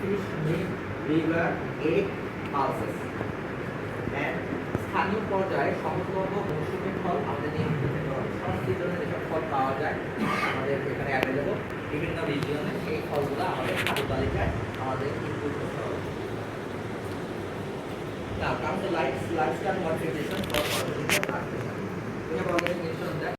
Fish meat liver egg pulses. And স্থানীয় পর্যায়ে সমগ্র মৌসুমী ফল আমাদের নিয়ন্ত্রিত সংস্কৃতনে যেসব ফল পাওয়া যায় আমাদের এখানে অ্যাভেলেবল বিভিন্ন রিজিয়নে সেই ফলগুলো আমাদের খাদ্য তালিকায় আমাদের ইনক্লুড করতে হবে। Now, come to life, lifestyle modification for application. We